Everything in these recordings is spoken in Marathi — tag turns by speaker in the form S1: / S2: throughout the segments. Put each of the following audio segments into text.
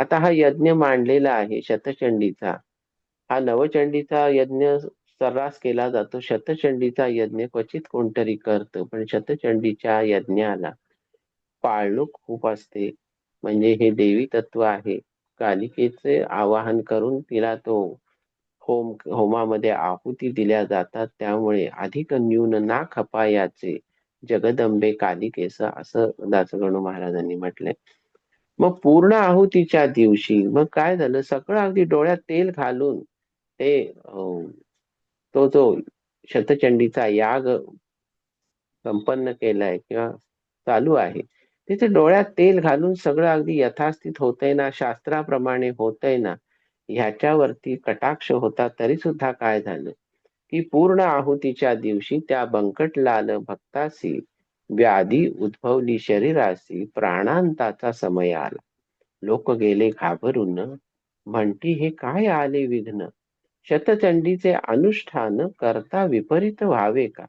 S1: आता हा यज्ञ मांडलेला आहे शतचंडीचा. हा नवचंडीचा यज्ञ सर्रास केला जातो. शतचंडीचा यज्ञ क्वचित कोणतरी करतं पण शतचंडीच्या यज्ञाला पाळणूक खूप असते. म्हणजे हे देवी तत्व आहे. कालिकेचे आवाहन करून तिला तो होम होमामध्ये आहुती दिल्या जातात. त्यामुळे अधिक न्यून ना खपायाचे जगदंबे कालिकेस असं दासगणू महाराजांनी म्हटलंय. मग पूर्ण आहुतीच्या दिवशी मग काय झालं? सगळं अगदी डोळ्यात तेल घालून ते तो जो शतचंडीचा याग संपन्न केलाय किंवा चालू आहे तिथे डोळ्यात तेल घालून सगळं अगदी यथास्थित होतंय ना शास्त्राप्रमाणे होतंय ना ह्याच्यावरती कटाक्ष होता तरी सुद्धा काय झालं? की पूर्ण आहुतीच्या दिवशी त्या बंकटलाल भक्तासी व्याधी उद्भवली शरीरासी प्राणांताचा समय आला. लोक गेले घाबरून. म्हणती हे काय आले विघ्न? शतचंडीचे अनुष्ठान करता विपरीत व्हावे का?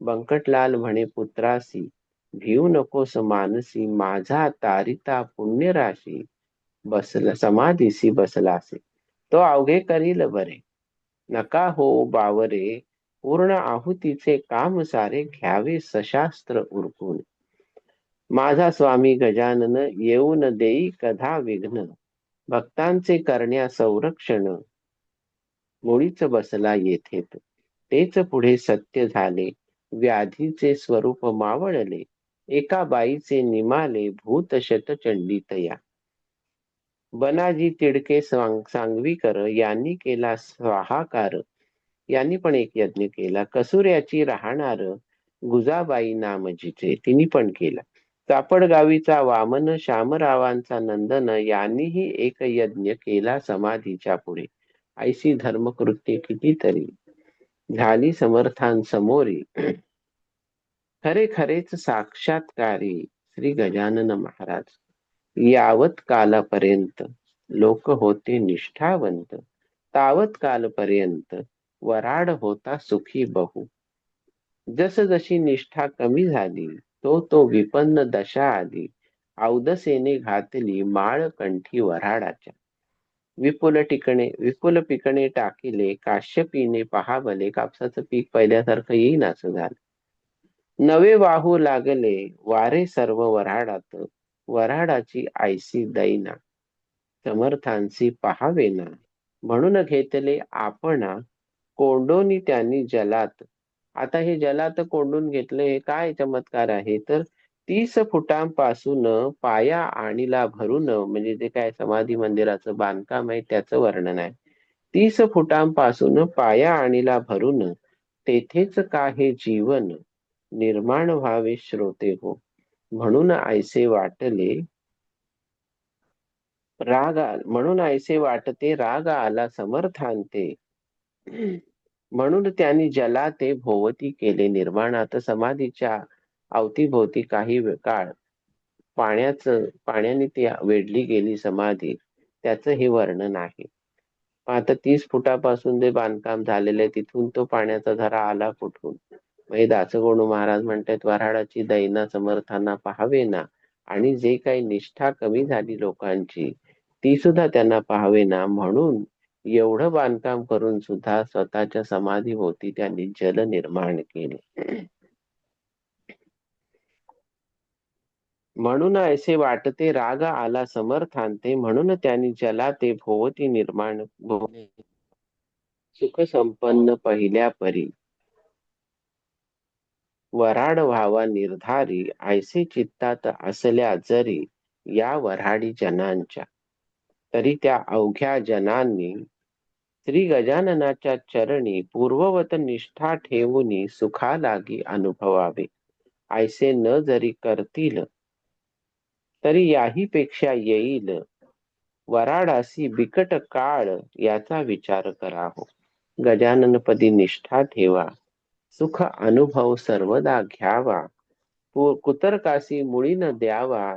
S1: बंकटलाल म्हणे पुत्रासी भिऊ नकोस मानसी माझा तारिता पुण्यराशी बसला समाधीसी बसलासे. तो अवघे करील बरे. नका हो बावरे पूर्ण आहुतीचे काम सारे घ्यावे सशास्त्र उरकून. माझा स्वामी गजानन येऊन देई कधा विघ्न. भक्तांचे करण्या संरक्षण. मुळीच बसला येथे तेच पुढे सत्य झाले. व्याधीचे स्वरूप मावळले. एका बाईचे निमाले भूत शतचंडितया बनाजी तिडके सांगवीकर यांनी केला स्वाहाकार. यांनी पण एक यज्ञ केला. कसुऱ्याची राहणार गुजाबाई नामजीचे तिने पण केला. चापड गावीचा वामन श्यामरावांचा नंदन यांनीही एक यज्ञ केला समाधीच्या पुढे. ऐशी धर्मकृत्य कितीतरी. झाली समर्थांसमोरी. खरे खरेच साक्षात्कारी श्री गजानन महाराज. यावत कालापर्यंत लोक होते निष्ठावंत. तावत कालपर्यंत वराड होता सुखी बहु. जस जशी निष्ठा कमी झाली तो तो विपन्न दशा आली. औदसेने घातली माळ कंठी वराडाच्या विपुल टिकणे विपुल पिकणे टाकिले काश्यपीने पहावले कापसाचं पीक पहिल्यासारखं येईन असं झालं. नवे वाहू लागले वारे सर्व वराडात वराडाची आयसी दैना. समर्थांची पहावेना. म्हणून घेतले आपणा कोंडोनी त्यांनी जलात. आता हे जलात कोंडून घेतले हे काय चमत्कार आहे? तर तीस फुटांपासून पाया आणीला भरून म्हणजे जे काय समाधी मंदिराचं बांधकाम आहे त्याचं वर्णन आहे. तीस फुटांपासून पाया आणीला भरून तेथेच काही जीवन निर्माण व्हावे श्रोते हो. म्हणून ऐसे वाटले राग म्हणून ऐसे वाटते राग आला समर्थांते. म्हणून त्यांनी जला ते भोवती केले निर्माणात समाधीच्या अवतीभोवती काही काळ पाण्याच पाण्याने ती वेढली गेली समाधी. त्याचं हे वर्णन आहे. आता तीस फुटापासून ते बांधकाम झालेलं आहे तिथून तो पाण्याचा झरा आला कुठून? म्हणजे दासगोणू महाराज म्हणतात वराडाची दैना समर्थांना पाहावे ना आणि जे काही निष्ठा कमी झाली लोकांची ती सुद्धा त्यांना पाहावे ना म्हणून एवढं बांधकाम करून सुद्धा स्वतःच्या समाधी होती त्यांनी जल निर्माण केले. म्हणून ऐसे वाटते राग आला समर्थांते म्हणून त्यांनी जला ते भोवती निर्माण सुख संपन्न पहिल्या परी. वराड व्हावा निर्धारी ऐसे चित्तात असल्या जरी या वराडी जनांच्या. तरी त्या अवघ्या जनांनी श्री गजाननाच्या चरणी पूर्ववत निष्ठा ठेवून सुखा लागी अनुभवावे. ऐसे न जरी करतील तरी याही पेक्षा येईल. वराडासी बिकट काळ याचा विचार कराहो गजाननपदी निष्ठा ठेवा. सुख अनुभव सर्वदा घ्यावा. कुतरकासी मुळी न द्यावा.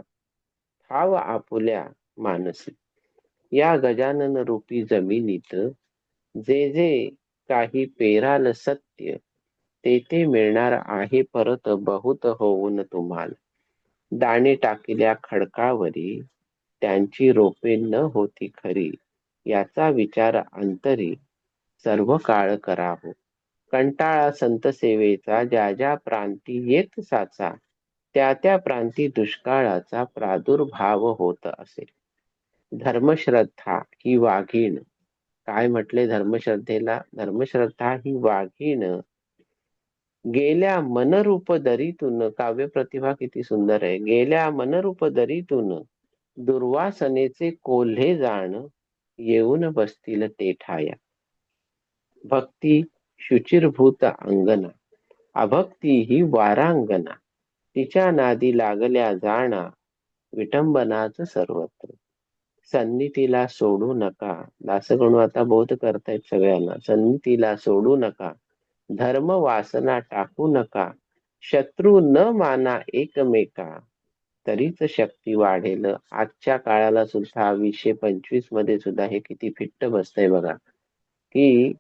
S1: ठाव आपुल्या मानसी. या गजानन रूपी जमिनीत जे जे काही पेराल सत्य तेथे मिळणार आहे परत बहुत होऊन तुम्हाला. दाणे टाकल्या खडकावरी त्यांची रोपे न होती खरी. याचा विचार अंतरी सर्व काळ करावं. कंटाळा संत सेवेचा ज्या ज्या प्रांती येत साचा त्या त्या प्रांती दुष्काळाचा प्रादुर्भाव होत असे. धर्मश्रद्धा ही वाघीण काय म्हटले धर्मश्रद्धेला? धर्मश्रद्धा ही वाघीण. गेल्या मनरूप दरीतून काव्य प्रतिभा किती सुंदर आहे. गेल्या मनरूप दरीतून दुर्वासनेचे कोल्हे जाण येऊन बसतील ते ठाया. भक्ती शुचिरभूत अंगना अभक्ती ही वारांगना तिच्या नादी लागल्या जाणा विटंबनाच सर्वत्र. सन्नितीला सोडू नका. दासगणू आता बोध करतायत सगळ्यांना. सन्नितीला सोडू नका. धर्म वासना टाकू नका. शत्रू न माना एकमेका. तरीच शक्ती वाढेल. आजच्या काळाला सुद्धा वीसशे पंचवीसमध्ये सुद्धा हे किती फिट्ट बसतंय बघा. की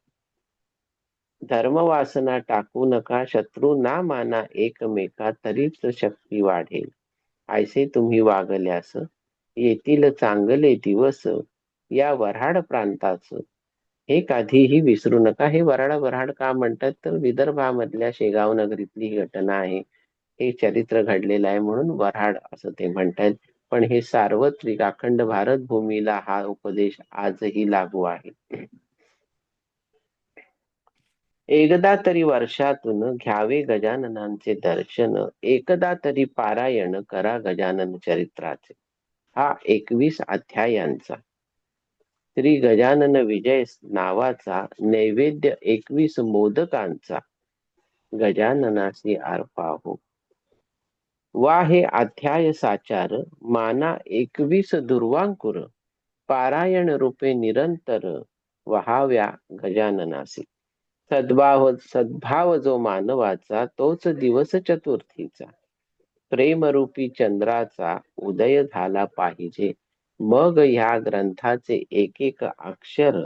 S1: धर्मवासना टाकू नका. शत्रू ना माना एकमेका. तरीच शक्ती वाढेल. ऐसे तुम्ही वागल्यास. येतील चांगले दिवस या वऱ्हाड प्रांताच. हे कधीही विसरू नका. हे वराड वऱ्हाड का म्हणतात? तर विदर्भामधल्या शेगाव नगरीतली ही घटना आहे. हे चरित्र घडलेलं आहे म्हणून वऱ्हाड असं ते म्हणतात. पण हे सार्वत्रिक अखंड भारत भूमीला हा उपदेश आजही लागू आहे. एकदा तरी वर्षातून घ्यावे गजाननांचे दर्शन एकदा तरी पारायण करा गजानन चरित्राचे. हा एकवीस अध्यायांचा. श्री गजानन विजय नावाचा नैवेद्य एकवीस मोदकांचा. गजाननाशी अर्पा हो. वा हे अध्याय साचार माना एकवीस दुर्वांकुर पारायण रूपे निरंतर वहाव्या गजाननासी सद्भाव सद्भाव जो मानवाचा तोच दिवस चतुर्थीचा. प्रेमरूपी चंद्राचा उदय झाला पाहिजे. मग ह्या ग्रंथाचे एक एक अक्षर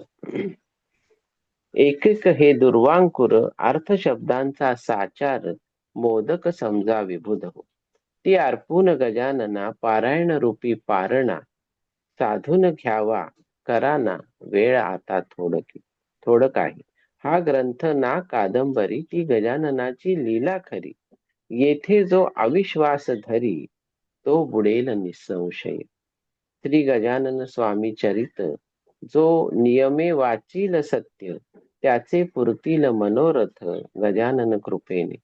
S1: एक एक हे दुर्वांकुर अर्थशब्दांचा साचार मोदक समजा विभुद हो. ती अर्पून गजानना पारायण रूपी पारणा साधून घ्यावा कराना वेळ आता थोडकी थोडक आहे. हा ग्रंथ ना कादंबरी ती गजाननाची लीला खरी. येथे जो अविश्वास धरी तो बुडेल निसंशय. श्री गजानन स्वामी चरित जो नियमे वाचील सत्य त्याचे पुरतील मनोरथ गजानन कृपेने.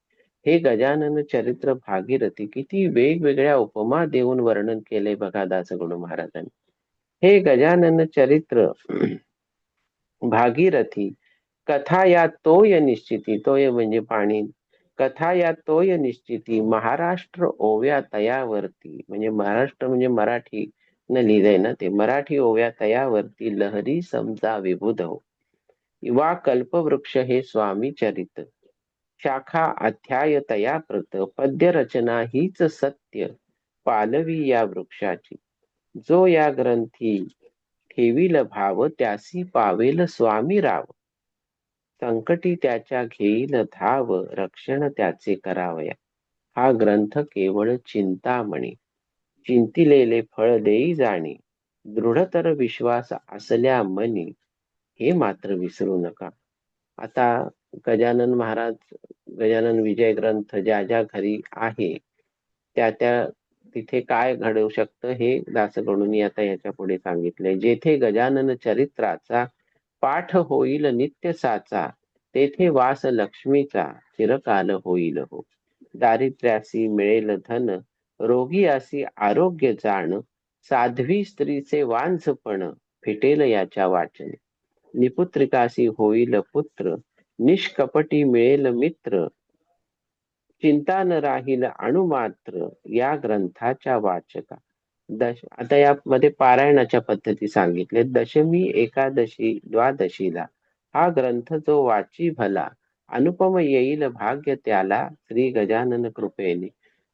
S1: हे गजानन चरित्र भागीरथी किती वेगवेगळ्या उपमा देऊन वर्णन केले बघा दासगुण महाराजांनी. हे गजानन चरित्र भागीरथी कथा या तोय निश्चिती तोय म्हणजे पाणी. कथा या तोय निश्चिती. महाराष्ट्र ओव्या तयावरती. म्हणजे महाराष्ट्र म्हणजे मराठी न लिहिलंय ना ते. मराठी ओव्या तयावरती लहरी समजा विभुध हो वा कल्पवृक्ष हे स्वामी चरित. शाखा अध्याय तयाप्रत पद्य रचना हीच सत्य. पालवी या वृक्षाची. जो या ग्रंथी ठेवील भाव त्यासी पावेल स्वामी राव. संकटी त्याच्या घेईल धाव रक्षण त्याचे करावया. हा ग्रंथ केवळ चिंतामणी चिंतिलेले फळ देई जाणे. दृढतर विश्वास असल्या मनी. हे मात्र विसरू नका. आता गजानन महाराज गजानन विजय ग्रंथ ज्या ज्या घरी आहे त्या त्या तिथे काय घडवू शकतं हे दासगणूंनी आता याच्यापुढे सांगितले जेथे गजानन चरित्राचा पाठ होईल नित्य साचा तेथे वास लक्ष्मीचा चिरकाल होईल हो. दारिद्र्यासी मिळेल धन रोगी असी आरोग्य जाण साध्वी स्त्रीचे वांझपण फिटेल याच्या वाचने. निपुत्रिकासी होईल पुत्र निष्कपटी मिळेल मित्र चिंता न राहील अणुमात्र या ग्रंथाच्या वाचका. दश आता यामध्ये पारायणाच्या पद्धती सांगितले. दशमी एकादशी द्वादशीला हा ग्रंथ जो वाची भला अनुपम येईल भाग्य त्याला श्री गजानन कृपेने.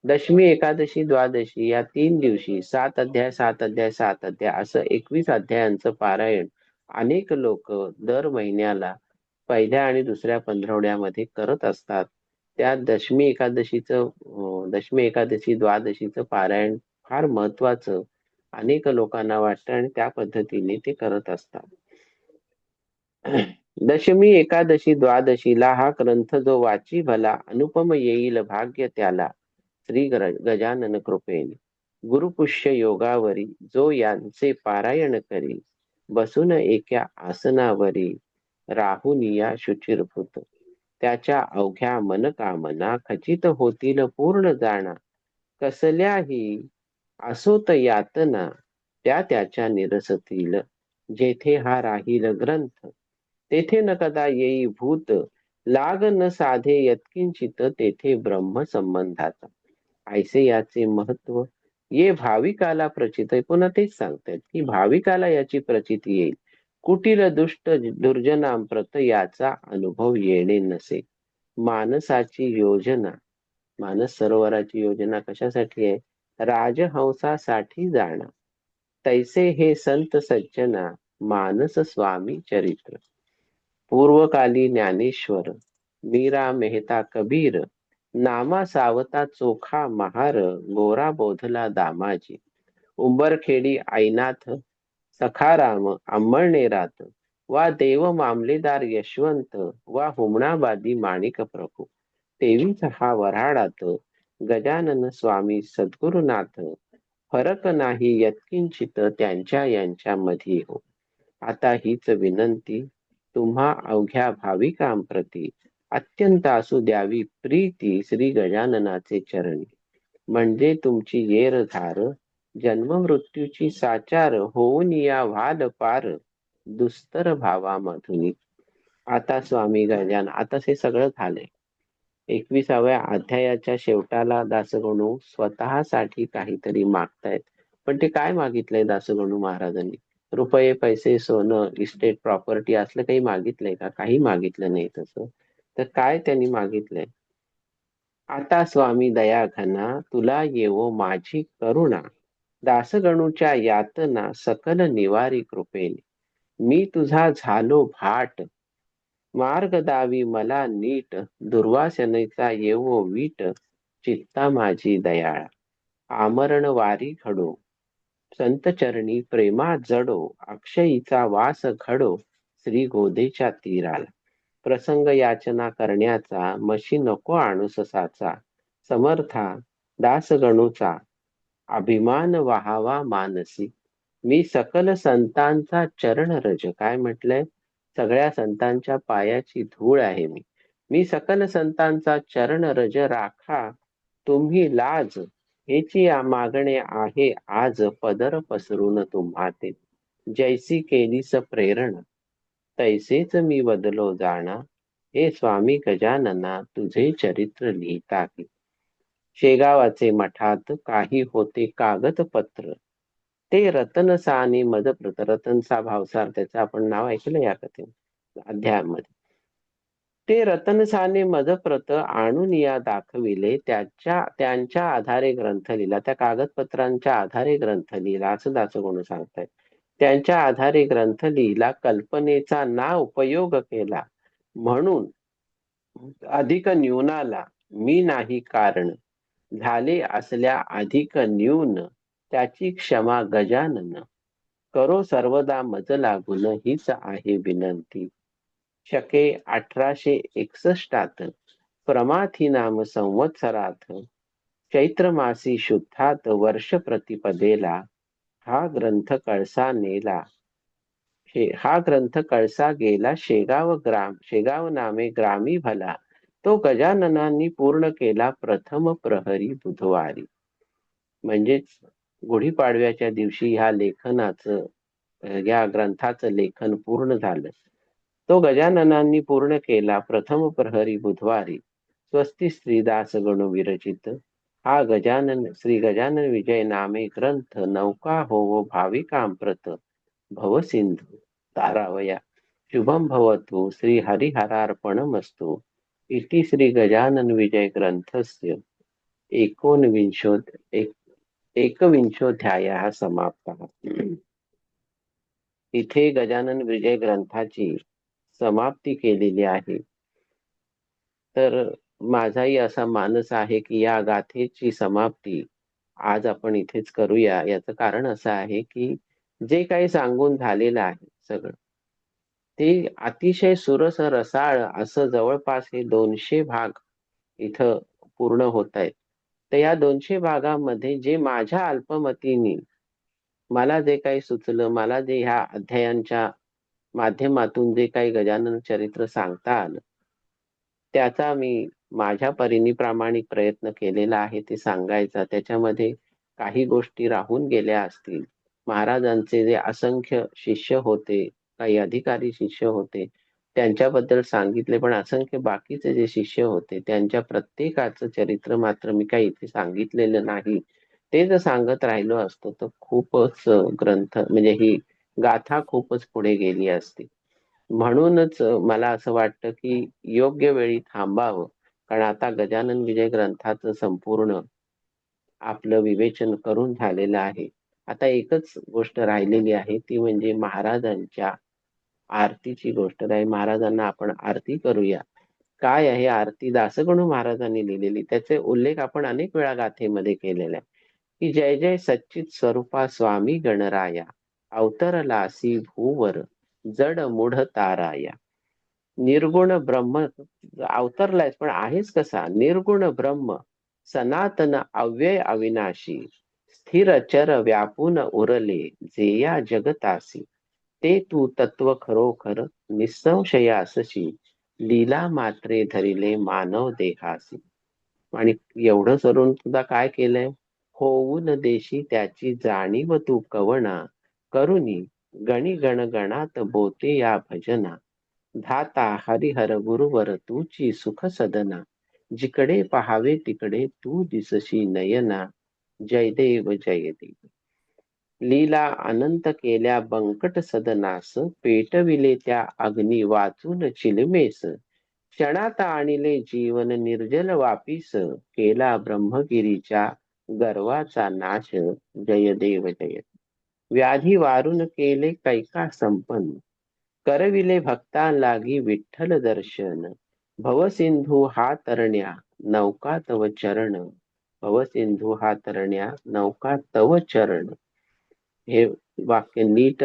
S1: दशमी एकादशी द्वादशी या तीन दिवशी सात अध्याय सात अध्याय सात अध्याय असं एकवीस अध्यायांचं पारायण अनेक लोक दर महिन्याला पहिल्या आणि दुसऱ्या पंधरवड्यामध्ये करत असतात. त्या दशमी एकादशीचं दशमी एकादशी द्वादशीचं पारायण फार महत्वाचं अनेक लोकांना वाटतं आणि त्या पद्धतीने ते करत असतात. दशमी एकादशी द्वादशीला हा ग्रंथ जो वाची भला अनुपम येईल भाग्य त्याला. श्री गजानन कृपेने. गुरुपुष्य योगावरी जो यांचे पारायण करी बसून एका आसनावरी राहुनिया शुचिरभूत. त्याच्या अवघ्या मनकामना खचित होतील पूर्ण जाणा. कसल्याही असोत यातना त्या त्याच्या निरसतील जेथे हा राहील ग्रंथ. तेथे न कदा येई भूत लाग न साधे यत्किंचित तेथे ब्रह्म संबंधाचा. ऐसे याचे महत्त्व ये भाविकाला प्रचित पुन्हा तेच सांगतात की भाविकाला याची प्रचिती येईल. कुटील दुष्ट दुर्जनांप्रत याचा अनुभव येणे नसे. मानसाची योजना मानस सरोवराची योजना कशासाठी आहे? राजहंसासाठी जाण. तैसे हे संत सज्जना मानस स्वामी चरित्र. पूर्वकाली ज्ञानेश्वर मीरा मेहता कबीर नामा सावता चोखा महार गोरा बोधला दामाजी उंबरखेडी आईनाथ सखाराम अंबळनेरात वा देव मामलेदार यशवंत वा हुमणाबादी माणिक प्रभू तेवीच हा वराडात गजानन स्वामी सद्गुरुनाथ फरक नाही यत्किंचित त्यांच्या यांच्यामध्ये हो. आता हीच विनंती तुम्हा अवघ्या भाविकांप्रती अत्यंत असू द्यावी प्रीती श्री गजाननाचे चरणी. म्हणजे तुमची येरधार जन्म मृत्यूची साचार होऊन या वाद पार दुस्तर भावामधून. आता स्वामी गजान आता हे सगळं झालंय. एकविसाव्या अध्यायाच्या शेवटाला दासगणू स्वतःसाठी काहीतरी मागतायत. पण ते काय मागितलंय दासगणू महाराजांनी? रुपये पैसे सोनं इस्टेट प्रॉपर्टी असलं काही मागितलंय का? काही मागितलं नाही तसं. तर काय त्यांनी मागितलंय? आता स्वामी दया घना तुला येवो माझी करुणा. दासगणूच्या यातना सकल निवारी कृपेने. मी तुझा झालो भाट. मार्ग दावी मला नीट दुर्वासनेचा येवो वीट चित्ता माझी दयाळा. आमरण वारी घडो. संत चरणी प्रेमा जडो. अक्षयीचा वास घडो. श्री गोदेच्या तीराला. प्रसंग याचना करण्याचा मशी नको आणुससाचा समर्था दासगणूचा. अभिमान वाहावा मानसी. मी सकल संतांचा चरण रज. काय म्हटलंय? सगळ्या संतांच्या पायाची धूळ आहे मी. मी सकल संतांचा चरण रज राखा. तुम्ही लाज. हेची मागणे आहे आज पदर पसरून तुम्हा ते जैसी केलीस प्रेरण. तैसेच मी बदलो जाणा. हे स्वामी गजानना तुझे चरित्र लिहिता शेगावाचे मठात काही होते कागदपत्र. ते रतनसाने मदप्रत रतनसा भावसार त्याचं आपण नाव ऐकलं या कथे अध्यायामध्ये. ते रतनसाने मदप्रत आणून या दाखविले त्याच्या त्यांच्या आधारे ग्रंथ लिहिला त्या कागदपत्रांच्या आधारे ग्रंथ लिहिला असं दास गुण सांगतायत. त्यांच्या आधारे ग्रंथ लिहिला कल्पनेचा ना उपयोग केला म्हणून अधिक न्यूनाला मी नाही कारण झाले असल्या अधिक न्यून त्याची क्षमा गजानन. करो सर्वदा मज लागून हीच आहे विनंती. शके अठराशे एकसष्टात प्रमाथी नाम संवत्सरात चैत्र मासी शुद्धात वर्ष प्रतिपदेला हा ग्रंथ कळसा नेला. हा ग्रंथ कळसा गेला शेगाव ग्राम शेगाव नामे ग्रामी भला. तो गजाननांनी पूर्ण केला प्रथम प्रहरी बुधवारी. म्हणजेच गुढीपाडव्याच्या दिवशी ह्या लेखनाचं या ग्रंथाचं लेखन पूर्ण झालं. तो गजाननांनी पूर्ण केला प्रथम प्रहरी बुधवारी. स्वस्ती श्रीदास गण विरचित. हा गजानन श्री गजानन विजय नामे ग्रंथ नौका होवो भाविकांप्रत भवसिंधू तारावया. शुभम भवतु श्री हरिहरार्पणमस्तु. इति श्री गजानन विजय ग्रंथस्य एकोनविंशो एक एकविंशोध्याय समाप्त। इथे गजानन विजय ग्रंथाची समाप्ती केलेली आहे। तर माझाही असा मानस आहे की या गाथेची समाप्ती आज आपण इथेच करूया। याचं कारण असं आहे की जे काही सांगून झालेलं आहे सगळं ते अतिशय सुरस रसाळ असं जवळपास हे दोनशे भाग इथं पूर्ण होत आहेत। तर या दोनशे भागामध्ये जे माझ्या अल्पमतीने मला जे काही सुचलं मला जे ह्या अध्यायांच्या माध्यमातून जे काही गजानन चरित्र सांगता आलं त्याचा मी माझ्या परीने प्रामाणिक प्रयत्न केलेला आहे ते सांगायचा. त्याच्यामध्ये काही गोष्टी राहून गेल्या असतील. महाराजांचे जे असंख्य शिष्य होते काही अधिकारी शिष्य होते त्यांच्याबद्दल सांगितले. पण असंख्य बाकीचे जे शिष्य होते त्यांच्या प्रत्येकाचं चरित्र मात्र मी काही इथे सांगितलेलं नाही. ते जर सांगत राहिलो असतो तर खूपच ग्रंथ म्हणजे ही गाथा खूपच पुढे गेली असती. म्हणूनच मला असं वाटतं की योग्य वेळी थांबावं. कारण आता गजानन विजय ग्रंथाचं संपूर्ण आपलं विवेचन करून झालेलं आहे. आता एकच गोष्ट राहिलेली आहे ती म्हणजे महाराजांच्या आरतीची गोष्ट आहे महाराजांना आपण आरती करूया. काय आहे आरती? दासगणू महाराजांनी लिहिलेली. त्याचे उल्लेख आपण अनेक वेळा गाथेमध्ये केलेला. आहे की जय जय सच्चित स्वरूपा स्वामी गणराया. अवतरलासी भूवर जड मूढ ताराया. निर्गुण ब्रह्म अवतरलाय पण आहेच कसा? निर्गुण ब्रह्म सनातन अव्यय अविनाशी. स्थिर चर व्यापून उरले जेया जगतासी. ते तू तत्व खरोखर निसंशयासशी लीला मात्रे धरिले मानव देहासी. आणि एवढं करून सुद्धा काय केलंय? होऊन देशी त्याची जाणीव तू कवना करुणी गणी गण गणात बोते या भजना. धाता हरिहर गुरुवर तूची सुख सदना. जिकडे पहावे तिकडे तू दिसशी नयना. जय देव जय देव लीला अनंत केल्या बंकट सदनास पेटविले त्या अग्नी वाचून चिलमेस. क्षणात आणिले जीवन निर्जल वापीस केला ब्रह्मगिरीच्या गर्वाचा नाश. जय देव जय. व्याधी वारून केले कैका संपन्न करविले भक्ता लागी विठ्ठल दर्शन. भवसिंधू हा तरण्या नौका तव चरण. भवसिंधू हा तरण्या नौका तव चरण. हे वाक्य नीट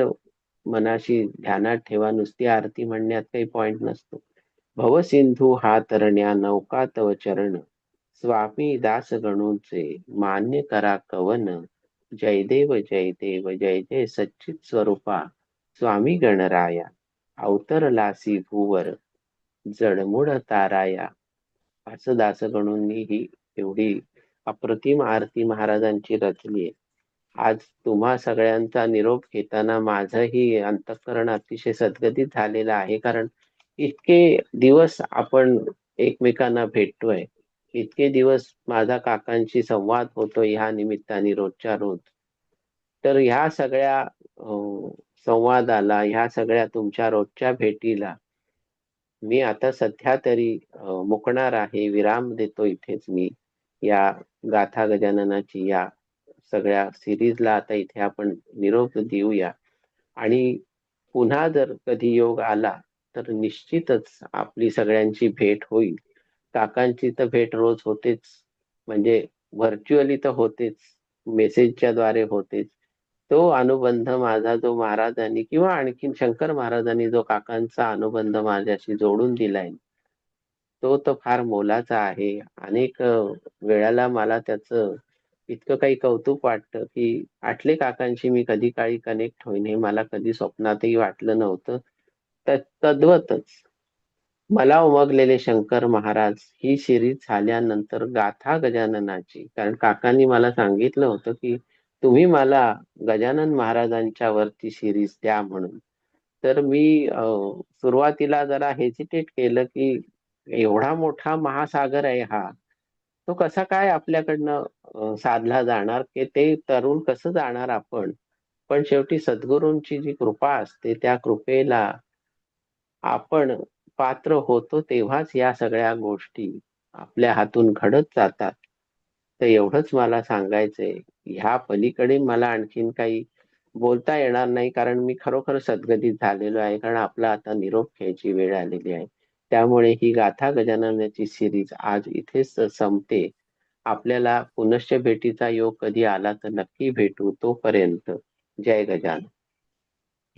S1: मनाशी ध्यानात ठेवा. नुसती आरती म्हणण्यात काही पॉइंट नसतो. भवसिंधू हा तरण्या नौका तव चरण. स्वामी दास गणूचे मान्य करा कवन. जयदेव जयदेव जय जय सच्चित स्वरूपा. स्वामी गणराया अवतरलासी भूवर. जडमुड ताराया. असं दासगणूंनी ही एवढी अप्रतिम आरती महाराजांची रचली आहे. आज तुम्हा सगळ्यांचा निरोप घेताना माझंही अंतःकरण अतिशय सद्गतीत झालेलं आहे. कारण इतके दिवस आपण एकमेकांना भेटतोय. इतके दिवस माझा काकांशी संवाद होतो ह्या निमित्ताने रोजच्या रोज. तर ह्या सगळ्या संवादाला ह्या सगळ्या तुमच्या रोजच्या भेटीला मी आता सध्या तरी मुकणार आहे. विराम देतो इथेच मी. या गाथा गजाननाची या सगळ्या सिरीजला आता इथे आपण निरोप देऊया. आणि पुन्हा जर कधी योग आला तर निश्चितच आपली सगळ्यांची भेट होईल. काकांची तर भेट रोज होतेच. म्हणजे व्हर्च्युअली तर होतेच. मेसेजच्या द्वारे होतेच. तो अनुबंध माझा जो महाराजांनी किंवा आणखीन शंकर महाराजांनी जो काकांचा अनुबंध माझ्याशी जोडून दिलाय तो तर फार मोलाचा आहे. अनेक वेळाला मला त्याचं इतकं काही कौतुक वाटतं की आठले काकांशी मी कधी काळी कनेक्ट होईन हे मला कधी स्वप्नातही वाटलं नव्हतं. तद्वतच मला उमगलेले शंकर महाराज ही सिरीज झाल्यानंतर गाथा गजाननाची. कारण काकांनी मला सांगितलं होतं की तुम्ही मला गजानन महाराजांच्या वरती सिरीज द्या म्हणून. तर मी सुरुवातीला जरा हेजिटेट केलं की एवढा मोठा महासागर आहे हा. तो कसा काय आपल्याकडनं साधला जाणार की ते तरुण कसं जाणार आपण? पण शेवटी सद्गुरूंची जी कृपा असते त्या कृपेला आपण पात्र होतो तेव्हाच या सगळ्या गोष्टी आपल्या हातून घडत जातात. तर एवढंच मला सांगायचंय. ह्या पलीकडे मला आणखीन काही बोलता येणार नाही कारण मी खरोखर सद्गतीत झालेलो आहे कारण आपला आता निरोप घ्यायची वेळ आलेली आहे. त्यामुळे ही गाथा गजाननाची सिरीज आज इथेच संपते. आपल्याला पुनश्च भेटीचा योग कधी आला तर नक्की भेटू तोपर्यंत. जय गजानन.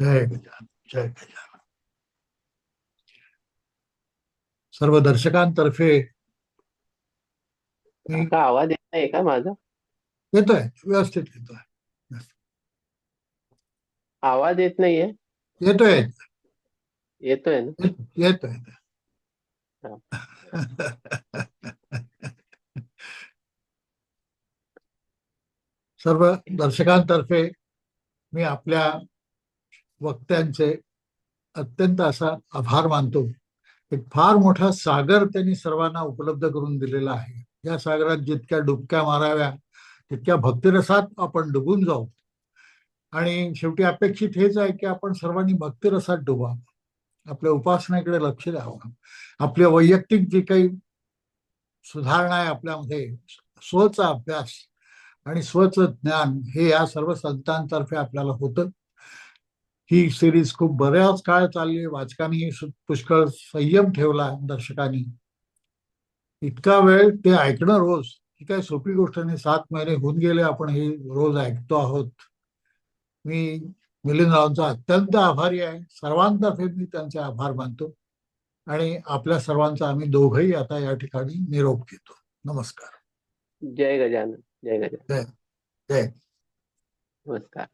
S2: जय गजानन. जय गजानन. सर्व दर्शकांतर्फे
S1: का आवाज येत नाही का माझा?
S2: येतोय. व्यवस्थित येतोय.
S1: आवाज येत नाहीये?
S2: येतोय
S1: येतोय. ना?
S2: येतोय. सर्व दर्शकांतर्फे मी आपल्या वक्त्यांचे अत्यंत असा आभार मानतो. एक फार मोठा सागर त्यांनी सर्वांना उपलब्ध करून दिलेला आहे. या सागरात जितक्या डुबक्या माराव्या तितक्या भक्तिरसात आपण डुबून जाऊ. आणि शेवटी अपेक्षित हेच आहे की आपण सर्वांनी भक्तिरसात डुबावं. आपल्या उपासनेकडे लक्ष द्यावं. आपल्या वैयक्तिक जे काही सुधारणा आहे आपल्यामध्ये स्वचा अभ्यास आणि स्वच ज्ञान हे या सर्व संतांतर्फे आपल्याला होतं. ही सिरीज खूप बऱ्याच काळ चालली वाचकांनी पुष्कळ संयम ठेवला दर्शकांनी. इतका वेळ ते ऐकणं रोज ही काय सोपी गोष्ट नाही. सात महिने होऊन गेले आपण हे रोज ऐकतो आहोत. मी मिलिंदरावांचा अत्यंत आभारी आहे. सर्वांतर्फे मी त्यांचे आभार मानतो. आणि आपल्या सर्वांचा आम्ही दोघही आता या ठिकाणी निरोप घेतो. नमस्कार.
S1: जय गजानन. जय गजानन.
S2: जय.
S1: नमस्कार.